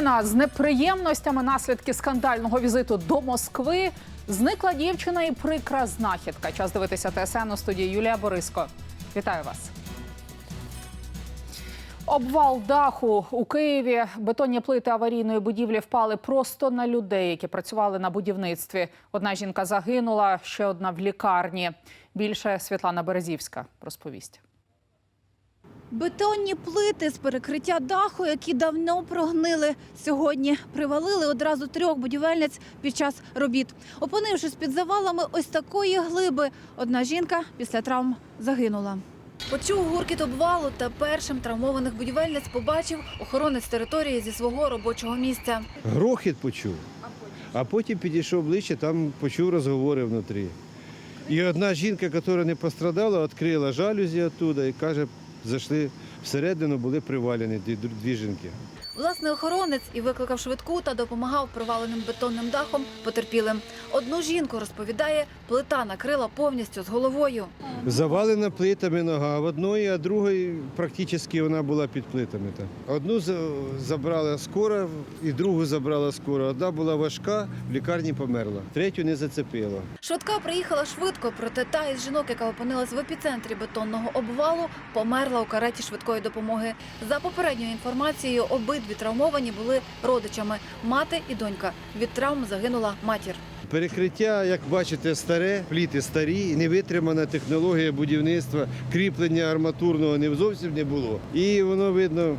Україна з неприємностями наслідки скандального візиту до Москви. Зникла дівчина і прикра знахідка. Час дивитися ТСН у студії Юлія Бориско. Вітаю вас. Обвал даху у Києві. Бетонні плити аварійної будівлі впали просто на людей, які працювали на будівництві. Одна жінка загинула, ще одна в лікарні. Більше Світлана Березівська розповість. Бетонні плити з перекриття даху, які давно прогнили, сьогодні привалили одразу трьох будівельниць під час робіт. Опинившись під завалами ось такої глиби, одна жінка після травм загинула. Почув гуркіт обвалу та першим травмованих будівельниць побачив охоронець території зі свого робочого місця. Грохіт почув. А потім підійшов ближче, там почув розговори внутрі. І одна жінка, яка не пострадала, відкрила жалюзі оттуда і каже, зайшли всередину, були привалені дві, жінки. Власне, охоронець і викликав швидку та допомагав приваленим бетонним дахом потерпілим. Одну жінку розповідає, плита накрила повністю з головою. Завалена плитами нога в одної, а другої практично вона була під плитами. Одну забрала скоро, і другу забрала скоро. Одна була важка, в лікарні померла. Третю не зацепила. Швидка приїхала швидко, проте та із жінок, яка опинилась в епіцентрі бетонного обвалу, померла у кареті швидкої допомоги. За попередньою інформацією, обидві травмовані були родичами мати і донька. Від травм загинула матір. Перекриття, як бачите, старе, пліти старі, не витримана технологія будівництва, кріплення арматурного не зовсім не було. І воно видно,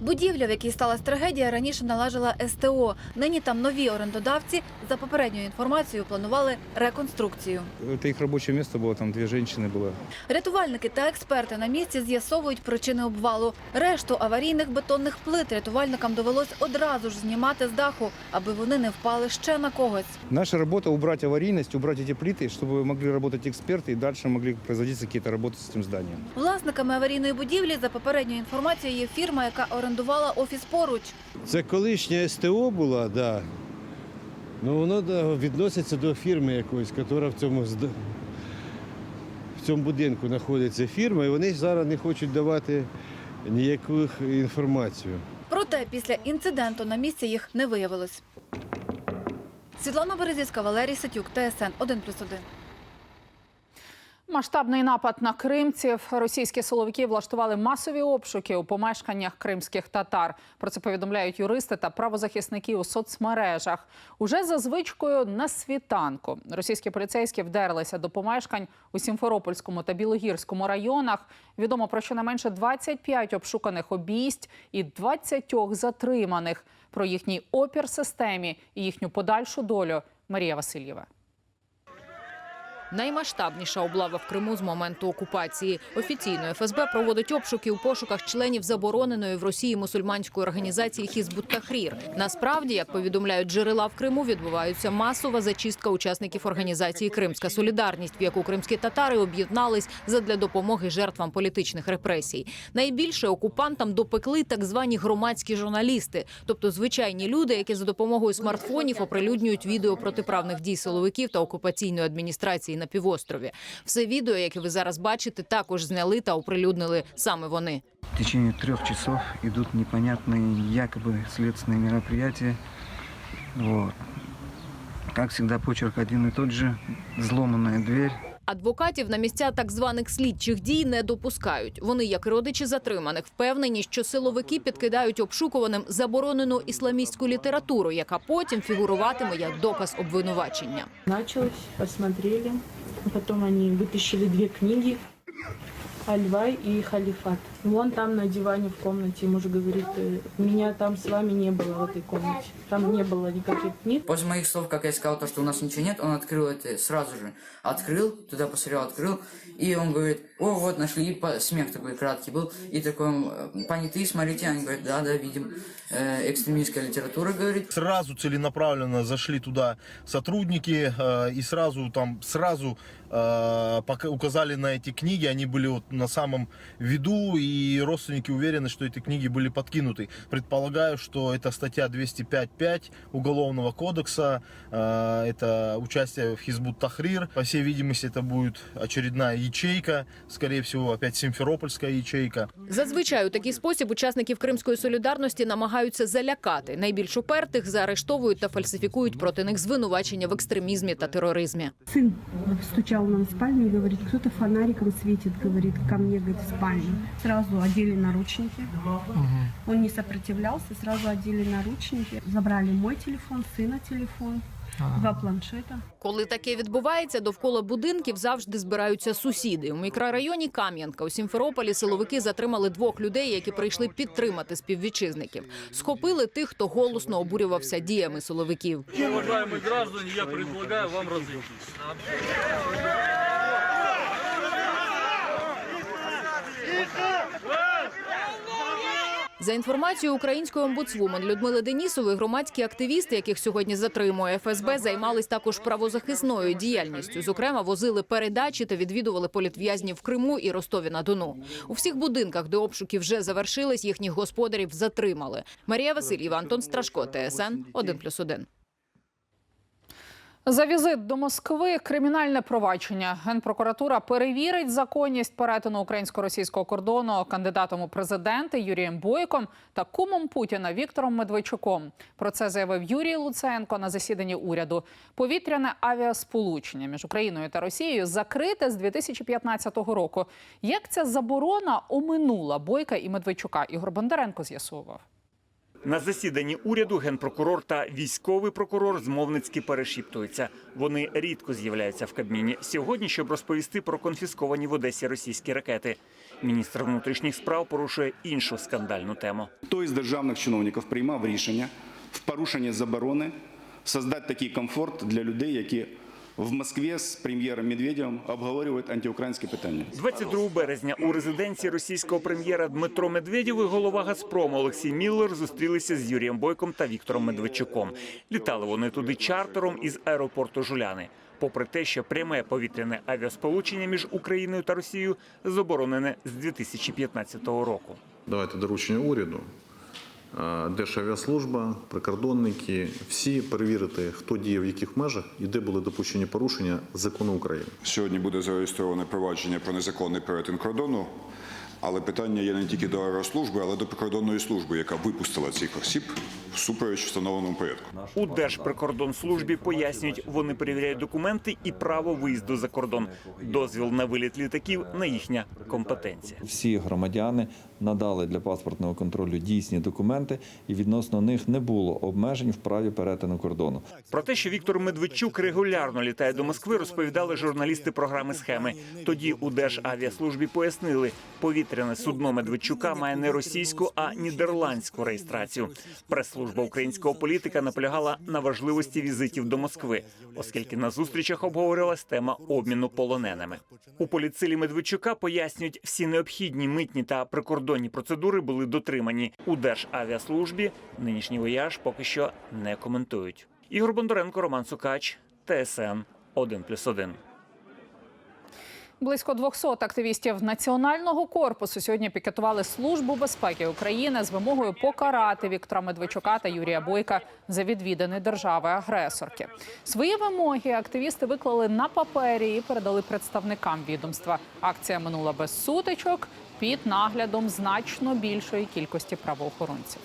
Будівля, в якій сталася трагедія, раніше належала СТО. Нині там нові орендодавці. За попередньою інформацією планували реконструкцію. Это их рабочее место было, там две женщины было. Рятувальники та експерти на місці з'ясовують причини обвалу. Решту аварійних бетонних плит рятувальникам довелось одразу ж знімати з даху, аби вони не впали ще на когось. Наша работа убрать аварийность, убрать эти плиты, чтобы могли работать эксперты и дальше могли производиться какие-то работы с этим зданием. Власниками аварійної будівлі, за попередньою інформацією, є фірма, яка орендувала офіс поруч. це колишня СТО була, да. Ну воно да, відноситься до фірми якоїсь, яка в цьому в цьому будинку знаходиться фірма, і вони зараз не хочуть давати ніяку інформацію. Проте після інциденту на місці їх не виявилось. Світлана Березівська, Валерій Сатюк, ТСН 1+,1. Масштабний напад на кримців. Російські силовики влаштували масові обшуки у помешканнях кримських татар. Про це повідомляють юристи та правозахисники у соцмережах. Уже за звичкою на світанку російські поліцейські вдерлися до помешкань у Сімферопольському та Білогірському районах. Відомо про щонайменше 25 обшуканих обійсть і 20 затриманих. Про їхній опір системі і їхню подальшу долю Марія Васильєва. Наймасштабніша облава в Криму з моменту окупації. Офіційно ФСБ проводить обшуки у пошуках членів забороненої в Росії мусульманської організації Хізбут Тахрір. Насправді, як повідомляють джерела в Криму, відбувається масова зачистка учасників організації Кримська Солідарність, в яку кримські татари об'єднались задля допомоги жертвам політичних репресій. Найбільше окупантам допекли так звані громадські журналісти, тобто звичайні люди, які за допомогою смартфонів оприлюднюють відео протиправних дій силовиків та окупаційної адміністрації на півострові. Все відео, яке ви зараз бачите, також зняли та оприлюднили саме вони. В течение трех часов идут непонятные якобы следственные мероприятия. Вот. Как всегда, почерк один и тот же. Взломанная дверь. Адвокатів на місця так званих слідчих дій не допускають. Вони, як і родичі затриманих, впевнені, що силовики підкидають обшукуваним заборонену ісламістську літературу, яка потім фігуруватиме як доказ обвинувачення. Началось, посмотрели. Потом они вытащили две книги «Альвай» и «Халифат». Вон там на диване в комнате муж говорит, «Э, меня там с вами не было в этой комнате. Там не было никаких книг. После моих слов, как я сказал, то, что у нас ничего нет, он открыл это сразу же. Открыл, туда посмотрел, открыл. И он говорит, о, вот нашли. И смех такой краткий был. И такой, э, понятые, смотрите. Они говорят, да, да, видим. Э, экстремистская литература, говорит. Сразу целенаправленно зашли туда сотрудники э, и сразу там сразу э, пока- указали на эти книги. Они были вот на самом виду и и родственники уверены, что эти книги были подкинуты. Предполагаю, что это статья 205.5 Уголовного кодекса, э, это участие в Хизбут Тахрир. По всей видимости, это будет очередная ячейка, скорее всего, опять Симферопольская ячейка. Зазвичай у такий спосіб учасників Кримської солідарності намагаються залякати. Найбільш упертих заарештовують та фальсифікують проти них звинувачення в екстремізмі та тероризмі. Сын стучал нам в спальню и говорит, кто-то фонариком светит, говорит, ко мне, говорит, в спальню. Сразу одели наручники. Он не сопротивлялся, сразу одели наручники. Забрали мой телефон, сына телефон, два планшета. Коли таке відбувається, довкола будинків завжди збираються сусіди. У мікрорайоні Кам'янка у Сімферополі силовики затримали двох людей, які прийшли підтримати співвітчизників. Схопили тих, хто голосно обурювався діями силовиків. Уважаемые граждане, я предлагаю вам разойтись. За інформацією української омбудсвумен Людмили Денісової, громадські активісти, яких сьогодні затримує ФСБ, займались також правозахисною діяльністю. Зокрема, возили передачі та відвідували політв'язнів в Криму і Ростові на Дону. У всіх будинках, де обшуки вже завершились, їхніх господарів затримали. Марія Васильєва, Антон Страшко, ТСН 1+,1. За візит до Москви кримінальне провадження. Генпрокуратура перевірить законність перетину українсько-російського кордону кандидатом у президенти Юрієм Бойком та кумом Путіна Віктором Медведчуком. Про це заявив Юрій Луценко на засіданні уряду. Повітряне авіасполучення між Україною та Росією закрите з 2015 року. Як ця заборона оминула Бойка і Медведчука? Ігор Бондаренко з'ясував. На засіданні уряду генпрокурор та військовий прокурор змовницьки перешіптуються. Вони рідко з'являються в Кабміні. Сьогодні, щоб розповісти про конфісковані в Одесі російські ракети. Міністр внутрішніх справ порушує іншу скандальну тему. Хто із державних чиновників приймав рішення в порушення заборони создати такий комфорт для людей, які в Москві з прем'єром Медведєвим обговорюють антиукраїнські питання? 22 березня у резиденції російського прем'єра Дмитро Медведєв і голова Газпрому Олексій Міллер зустрілися з Юрієм Бойком та Віктором Медведчуком. Літали вони туди чартером із аеропорту Жуляни. Попри те, що пряме повітряне авіасполучення між Україною та Росією заборонене з 2015 року. Давайте доручення уряду. Державіаслужба, прикордонники, всі перевірити, хто діє в яких межах і де були допущені порушення закону України. Сьогодні буде зареєстроване провадження про незаконний перетин кордону. Але питання є не тільки до аерослужби, але до прикордонної служби, яка випустила цих осіб всупереч встановленому порядку. У Держприкордонслужбі пояснюють, вони перевіряють документи і право виїзду за кордон. Дозвіл на виліт літаків на їхня компетенція. Всі громадяни надали для паспортного контролю дійсні документи, і відносно них не було обмежень в праві перетину кордону. Про те, що Віктор Медведчук регулярно літає до Москви, розповідали журналісти програми схеми. Тоді у Державіаслужбі пояснили, повітряне судно Медведчука має не російську, а нідерландську реєстрацію. Прес-служба українського політика наполягала на важливості візитів до Москви, оскільки на зустрічах обговорювалась тема обміну полоненими. У поліцилі Медведчука пояснюють, всі необхідні митні та прикордонні процедури були дотримані. У Державіаслужбі нинішній вояж поки що не коментують. Ігор Бондаренко, Роман Сукач, ТСН 1+,1. Близько 200 активістів національного корпусу сьогодні пікетували службу безпеки України з вимогою покарати Віктора Медведчука та Юрія Бойка за відвідини держави-агресорки. Свої вимоги активісти виклали на папері і передали представникам відомства. Акція минула без сутичок під наглядом значно більшої кількості правоохоронців.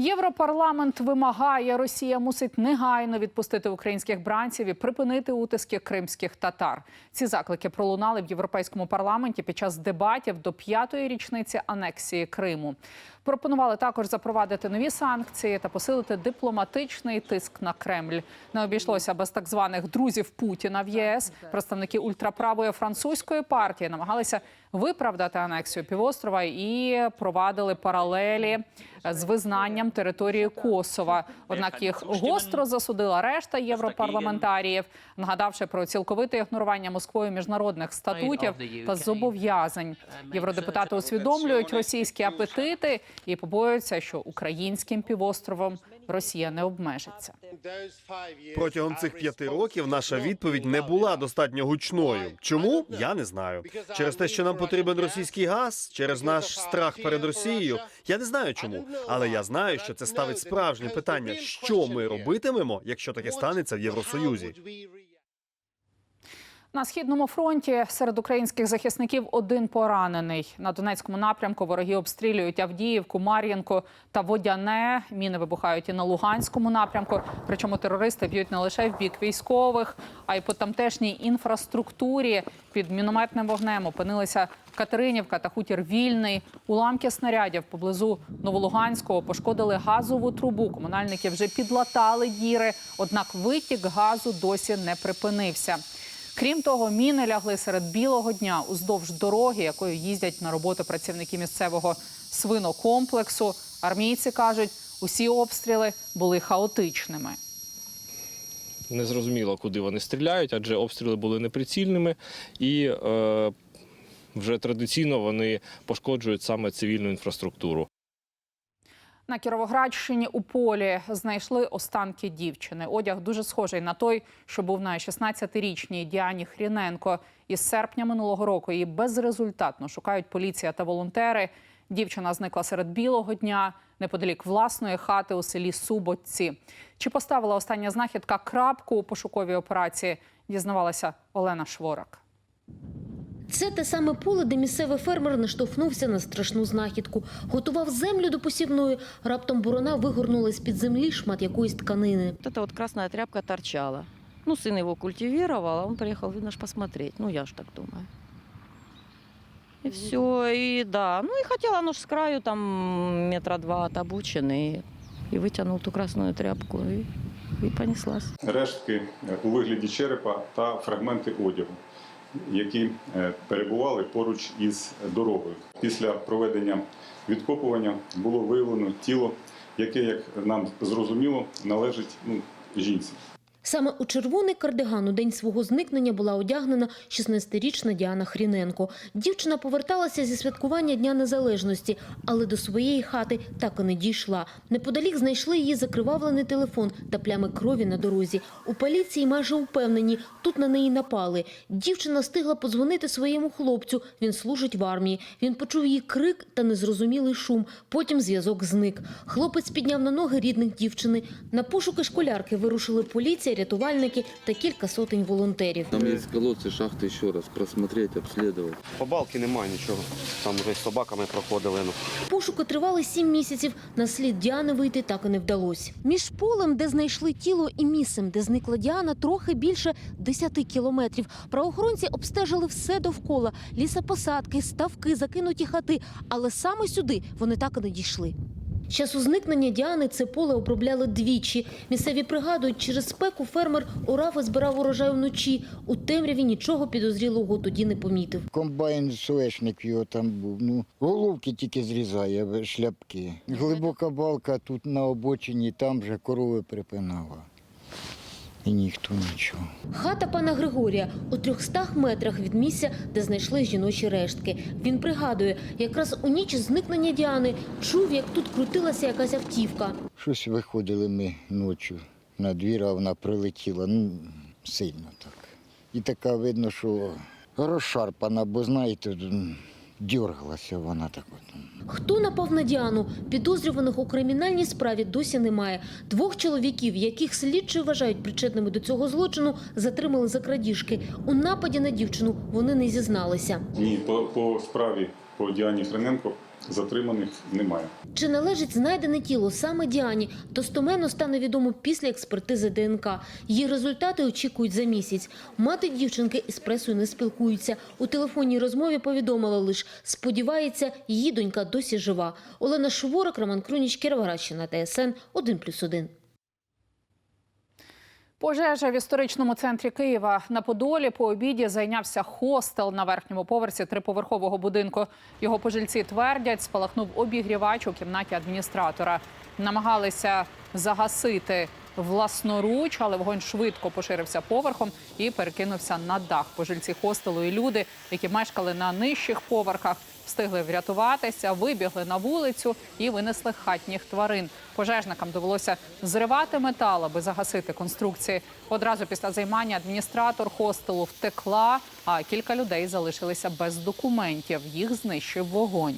Європарламент вимагає, Росія мусить негайно відпустити українських бранців і припинити утиски кримських татар. Ці заклики пролунали в європейському парламенті під час дебатів до п'ятої річниці анексії Криму. Пропонували також запровадити нові санкції та посилити дипломатичний тиск на Кремль. Не обійшлося без так званих друзів Путіна в ЄС. Представники ультраправої французької партії намагалися виправдати анексію півострова і провадили паралелі з визнанням території Косова. Однак їх гостро засудила решта європарламентаріїв, нагадавши про цілковите ігнорування Москвою міжнародних статутів та зобов'язань. Євродепутати усвідомлюють російські апетити і побоюються, що українським півостровом Росія не обмежиться. Протягом цих п'яти років наша відповідь не була достатньо гучною. Чому я не знаю. Через те, що нам потрібен російський газ, через наш страх перед Росією. Я не знаю чому, але я знаю, що це ставить справжнє питання, що ми робитимемо, якщо таке станеться в Євросоюзі. На східному фронті серед українських захисників один поранений. На Донецькому напрямку вороги обстрілюють Авдіївку, Мар'їнку та Водяне. Міни вибухають і на Луганському напрямку. Причому терористи б'ють не лише в бік військових, а й по тамтешній інфраструктурі. Під мінометним вогнем опинилися Катеринівка та хутір Вільний. Уламки снарядів поблизу Новолуганського пошкодили газову трубу. Комунальники вже підлатали діри, однак витік газу досі не припинився. Крім того, міни лягли серед білого дня уздовж дороги, якою їздять на роботу працівники місцевого свинокомплексу. Армійці кажуть, усі обстріли були хаотичними. Не зрозуміло, куди вони стріляють, адже обстріли були неприцільними і е, вже традиційно вони пошкоджують саме цивільну інфраструктуру. На Кіровоградщині у полі знайшли останки дівчини. Одяг дуже схожий на той, що був на 16-річній Діані Хріненко. Із серпня минулого року її безрезультатно шукають поліція та волонтери. Дівчина зникла серед білого дня неподалік власної хати у селі Суботці. Чи поставила остання знахідка крапку у пошуковій операції? Дізнавалася Олена Шворак. Це те саме поле, де місцевий фермер наштовхнувся на страшну знахідку. Готував землю до посівної. Раптом бурона вигорнула з-під землі шмат якоїсь тканини. Вот эта вот красная тряпка торчала. Ну, сын его культивировал, а он приехал, видно, ж посмотреть. Ну, я ж так думаю. И все, и да. Ну, и хотела, оно ж с краю, там, метра два от обочины. И, и вытянул ту красную тряпку, и, и понеслась. рештки е, у вигляді черепа та фрагменти одягу, які е, перебували поруч із дорогою. Після проведення відкопування було виявлено тіло, яке, як нам зрозуміло, належить ну, жінці. Саме у червоний кардиган у день свого зникнення була одягнена 16-річна Діана Хріненко. Дівчина поверталася зі святкування Дня Незалежності, але до своєї хати так і не дійшла. Неподалік знайшли її закривавлений телефон та плями крові на дорозі. У поліції майже упевнені, тут на неї напали. Дівчина встигла подзвонити своєму хлопцю. Він служить в армії. Він почув її крик та незрозумілий шум. Потім зв'язок зник. Хлопець підняв на ноги рідних дівчини. На пошуки школярки вирушили поліція, рятувальники та кілька сотень волонтерів. Там есть колодцы, шахты еще раз просмотреть, обследовать. По балки немає нічого. Там вже з собаками проходили. Ну. Пошуки тривали сім місяців. На слід Діани вийти так і не вдалося. Між полем, де знайшли тіло, і місцем, де зникла Діана, трохи більше 10 кілометрів. Правоохоронці обстежили все довкола: лісопосадки, ставки, закинуті хати. Але саме сюди вони так і не дійшли. Часу зникнення Діани це поле обробляли двічі. Місцеві пригадують, через спеку фермер орав збирав урожай вночі. У темряві нічого підозрілого тоді не помітив. Комбайн суешник його там був. Ну, головки тільки зрізає, шляпки. Глибока балка тут на обочині, там же корови припинала. І ніхто нічого. Хата пана Григорія у 300 метрах від місця, де знайшли жіночі рештки. Він пригадує, якраз у ніч зникнення Діани чув, як тут крутилася якась автівка. Щось виходили ми ночі на двір, а вона прилетіла. Ну, сильно так. І така видно, що розшарпана, бо знаєте, дергалася вона так от. Хто напав на Діану? Підозрюваних у кримінальній справі досі немає. Двох чоловіків, яких слідчі вважають причетними до цього злочину, затримали за крадіжки. У нападі на дівчину вони не зізналися. Ні, по, по справі по Діані Хрененко затриманих немає. Чи належить знайдене тіло саме Діані, достоменно стане відомо після експертизи ДНК. Її результати очікують за місяць. Мати дівчинки із пресою не спілкуються. У телефонній розмові повідомила лише, сподівається, її донька досі жива. Олена Шворок, Роман Круніч, Кіровоградщина, ТСН 1+,1. Пожежа в історичному центрі Києва на Подолі по обіді зайнявся хостел на верхньому поверсі триповерхового будинку. Його пожильці твердять, спалахнув обігрівач у кімнаті адміністратора. Намагалися загасити власноруч, але вогонь швидко поширився поверхом і перекинувся на дах. Пожильці хостелу і люди, які мешкали на нижчих поверхах, встигли врятуватися, вибігли на вулицю і винесли хатніх тварин. Пожежникам довелося зривати метал, аби загасити конструкції. Одразу після займання адміністратор хостелу втекла, а кілька людей залишилися без документів. Їх знищив вогонь.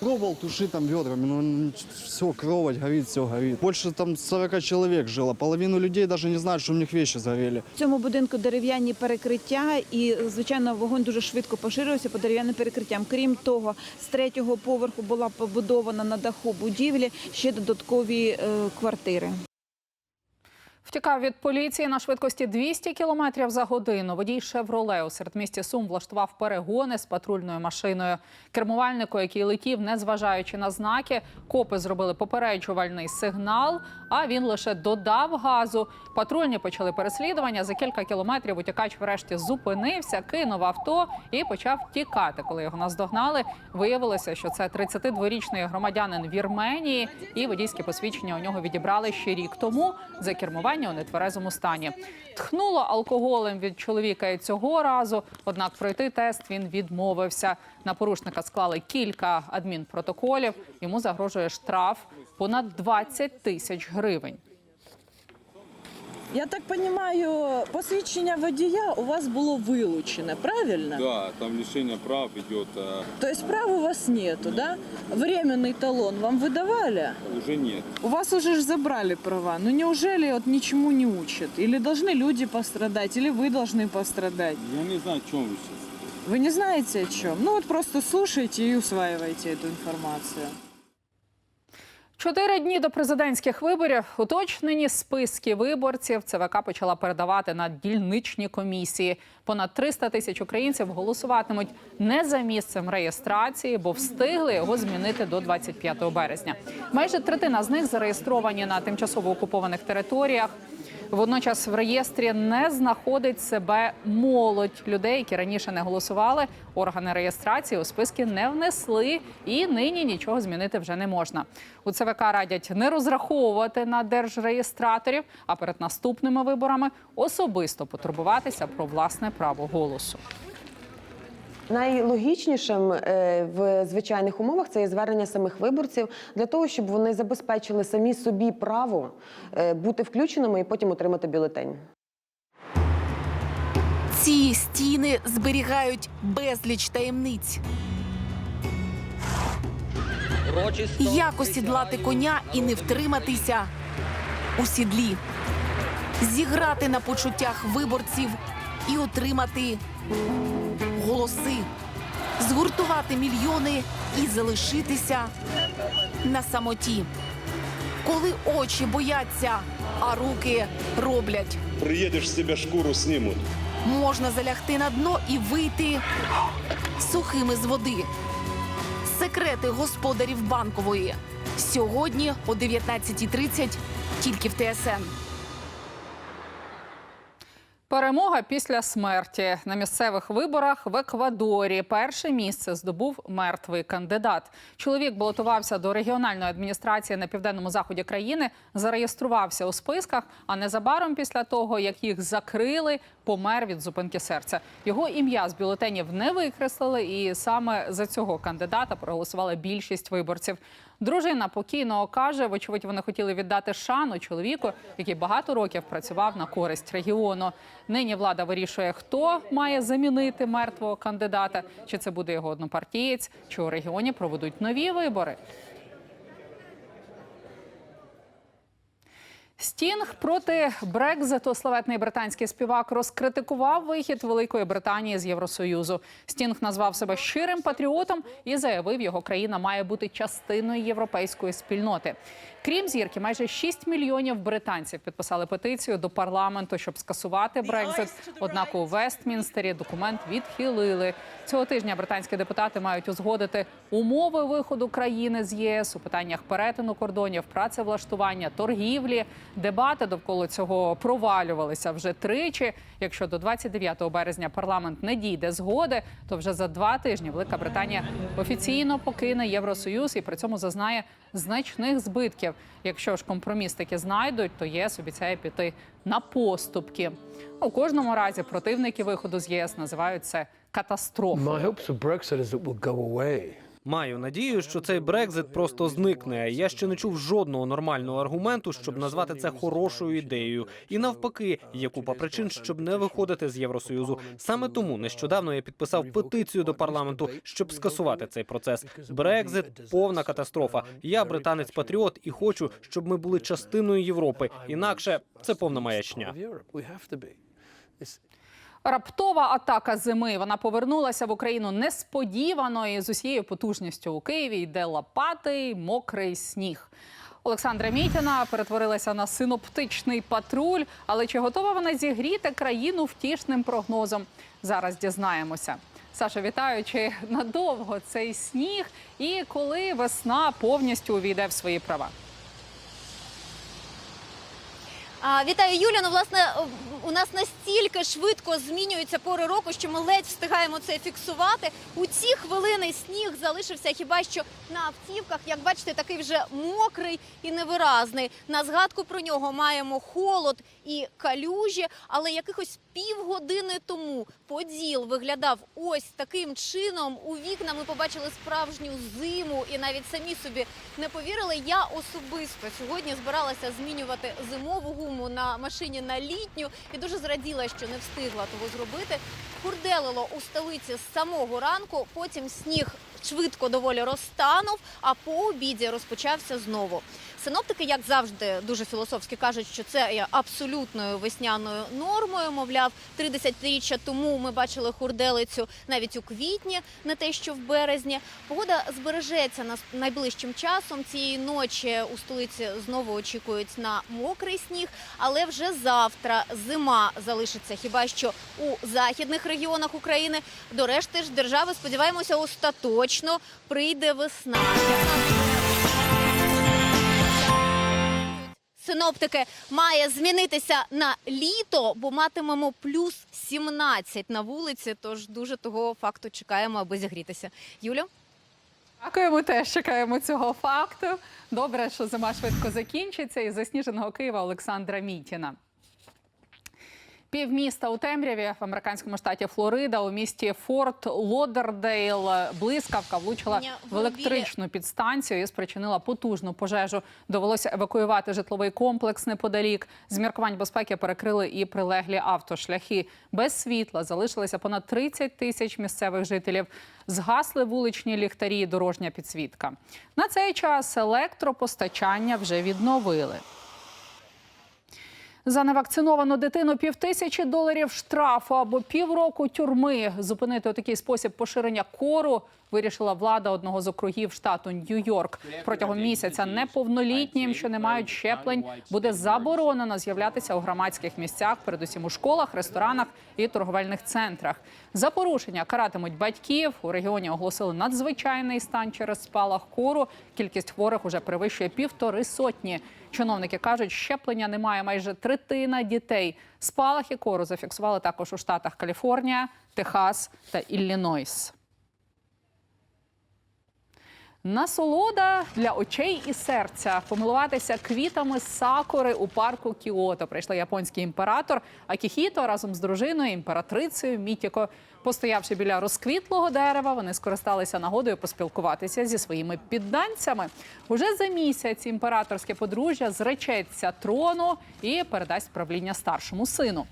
Пробовал тушить там ведрами, но все, кровать горит, все горит. Больше там 40 человек жило, половину людей даже не знают, что у них вещи згоріли. В цьому будинку дерев'яні перекриття, і звичайно вогонь дуже швидко поширився по дерев'яним перекриттям. Крім того, з третього поверху була побудована на даху будівлі ще додаткові е, квартири. Втікав від поліції на швидкості 200 км за годину. Водій «Шевроле» у середмісті Сум влаштував перегони з патрульною машиною. Кермувальнику, який летів, незважаючи на знаки, копи зробили попереджувальний сигнал, а він лише додав газу. Патрульні почали переслідування. За кілька кілометрів утікач врешті зупинився, кинув авто і почав тікати. Коли його наздогнали, виявилося, що це 32-річний громадянин Вірменії, і водійське посвідчення у нього відібрали ще рік тому за кермування у нетверезому стані. Тхнуло алкоголем від чоловіка і цього разу. Однак пройти тест він відмовився. На порушника склали кілька адмінпротоколів. Йому загрожує штраф понад 20 тисяч гривень. Я так розумію, посвідчення водія у вас було вилучене, правильно? Да, там лишение прав идет, а Тобто прав у вас нету, да? Временный талон вам выдавали? уже нет. У вас уже ж забрали права. Ну неужели вот ничему не учат? Или должны люди пострадать, или вы должны пострадать? Я не знаю, о чем вы сейчас. Вы не знаете о чем? Ну вот просто слушайте и усваивайте эту информацию. Чотири дні до президентських виборів уточнені списки виборців ЦВК почала передавати на дільничні комісії. Понад 300 тисяч українців голосуватимуть не за місцем реєстрації, бо встигли його змінити до 25 березня. Майже третина з них зареєстровані на тимчасово окупованих територіях. Водночас в реєстрі не знаходить себе молодь людей, які раніше не голосували. Органи реєстрації у списки не внесли, і нині нічого змінити вже не можна. У ЦВК радять не розраховувати на держреєстраторів, а перед наступними виборами особисто потурбуватися про власне право голосу. Найлогічнішим е, в звичайних умовах це є звернення самих виборців для того, щоб вони забезпечили самі собі право е, бути включеними і потім отримати бюлетень. Ці стіни зберігають безліч таємниць. Як осідлати коня і не втриматися у сідлі, зіграти на почуттях виборців і отримати голоси, згуртувати мільйони і залишитися на самоті. Коли очі бояться, а руки роблять. Приедешь, с себя шкуру снимут. Можна залягти на дно і вийти сухими з води. Секрети господарів банкової. Сьогодні о 19.30 тільки в ТСН. Перемога після смерті на місцевих виборах в Еквадорі. Перше місце здобув мертвий кандидат. Чоловік балотувався до регіональної адміністрації на південному заході країни, зареєструвався у списках. А незабаром після того, як їх закрили, помер від зупинки серця. Його ім'я з бюлетенів не викреслили, і саме за цього кандидата проголосувала більшість виборців. Дружина покійного каже, вочевидь, вони хотіли віддати шану чоловіку, який багато років працював на користь регіону. Нині влада вирішує, хто має замінити мертвого кандидата, чи це буде його однопартієць, чи у регіоні проведуть нові вибори. Стінг проти Брекзиту славетний британський співак розкритикував вихід Великої Британії з Євросоюзу. Стінг назвав себе щирим патріотом і заявив, його країна має бути частиною європейської спільноти. Крім зірки, майже 6 мільйонів британців підписали петицію до парламенту, щоб скасувати Брекзит. Однак у Вестмінстері документ відхилили. Цього тижня британські депутати мають узгодити умови виходу країни з ЄС у питаннях перетину кордонів, працевлаштування, торгівлі. Дебати довкола цього провалювалися вже тричі. Якщо до 29 березня парламент не дійде згоди, то вже за два тижні Велика Британія офіційно покине Євросоюз і при цьому зазнає значних збитків. Якщо ж компроміс таки знайдуть, то ЄС обіцяє піти на поступки. У кожному разі противники виходу з ЄС називають це катастрофою. Маю надію, що цей Брекзит просто зникне. Я ще не чув жодного нормального аргументу, щоб назвати це хорошою ідеєю. І навпаки, є купа причин, щоб не виходити з Євросоюзу. Саме тому нещодавно я підписав петицію до парламенту, щоб скасувати цей процес. Брекзит повна катастрофа. Я британець патріот і хочу, щоб ми були частиною Європи. Інакше це повна маячня. Раптова атака зими. Вона повернулася в Україну несподівано і з усією потужністю у Києві йде лопати, мокрий сніг. Олександра Мітіна перетворилася на синоптичний патруль. Але чи готова вона зігріти країну втішним прогнозом? Зараз дізнаємося. Саша, вітаю, чи надовго цей сніг і коли весна повністю увійде в свої права? Вітаю, Юля. Ну, власне, у нас настільки швидко змінюються пори року, що ми ледь встигаємо це фіксувати. У ці хвилини сніг залишився хіба що на автівках. Як бачите, такий вже мокрий і невиразний. На згадку про нього маємо холод і калюжі, але якихось півгодини тому поділ виглядав ось таким чином. У вікна ми побачили справжню зиму і навіть самі собі не повірили. Я особисто сьогодні збиралася змінювати зимову гуму на машині на літню і дуже зраділа, що не встигла того зробити. Курделило у столиці з самого ранку. Потім сніг швидко доволі розтанув, а по обіді розпочався знову. Синоптики, як завжди, дуже філософськи кажуть, що це є абсолютною весняною нормою. Мовляв, три десятиріччя тому ми бачили хурделицю навіть у квітні, не те, що в березні. Погода збережеться найближчим часом. Цієї ночі у столиці знову очікують на мокрий сніг, але вже завтра зима залишиться. Хіба що у західних регіонах України до решти ж держави сподіваємося, остаточно прийде весна. Синоптики має змінитися на літо, бо матимемо плюс 17 на вулиці. Тож дуже того факту чекаємо, аби зігрітися. Юлю? Дякуємо, теж чекаємо цього факту. Добре, що зима швидко закінчиться. І засніженого Києва Олександра Мітіна. Півміста у темряві в американському штаті Флорида у місті Форт Лодердейл блискавка влучила в електричну підстанцію і спричинила потужну пожежу. Довелося евакуювати житловий комплекс неподалік. З міркувань безпеки перекрили і прилеглі автошляхи. Без світла залишилися понад 30 тисяч місцевих жителів. Згасли вуличні ліхтарі і дорожня підсвітка. На цей час електропостачання вже відновили. За невакциновану дитину півтисячі доларів штрафу або півроку тюрми. Зупинити такий спосіб поширення кору вирішила влада одного з округів штату Нью-Йорк. Протягом місяця неповнолітнім, що не мають щеплень, буде заборонено з'являтися у громадських місцях, передусім у школах, ресторанах і торговельних центрах. За порушення каратимуть батьків. У регіоні оголосили надзвичайний стан через спалах кору. Кількість хворих уже перевищує півтори сотні. Чиновники кажуть, щеплення немає майже третина дітей. Спалахи кору зафіксували також у штатах Каліфорнія, Техас та Іллінойс. Насолода для очей і серця помилуватися квітами сакури у парку Кіото. Прийшли японський імператор Акіхіто разом з дружиною імператрицею Мітіко. Постоявши біля розквітлого дерева, вони скористалися нагодою поспілкуватися зі своїми підданцями. Уже за місяць імператорське подружжя зречеться трону і передасть правління старшому сину.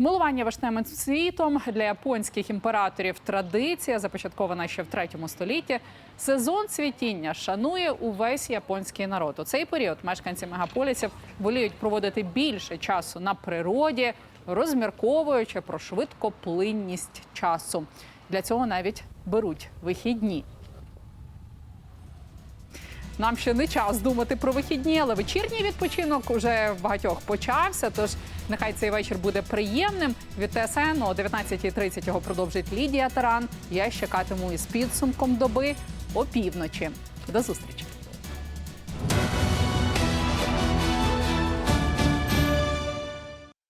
Милування вишневим світом для японських імператорів традиція, започаткована ще в третьому столітті. Сезон цвітіння шанує увесь японський народ. У цей період мешканці мегаполісів воліють проводити більше часу на природі, розмірковуючи про швидкоплинність часу. Для цього навіть беруть вихідні. Нам ще не час думати про вихідні, але вечірній відпочинок уже в багатьох почався. Тож нехай цей вечір буде приємним. Від ТСН о 19.30 його продовжить Лідія Таран. Я ще катиму із підсумком доби опівночі. До зустрічі.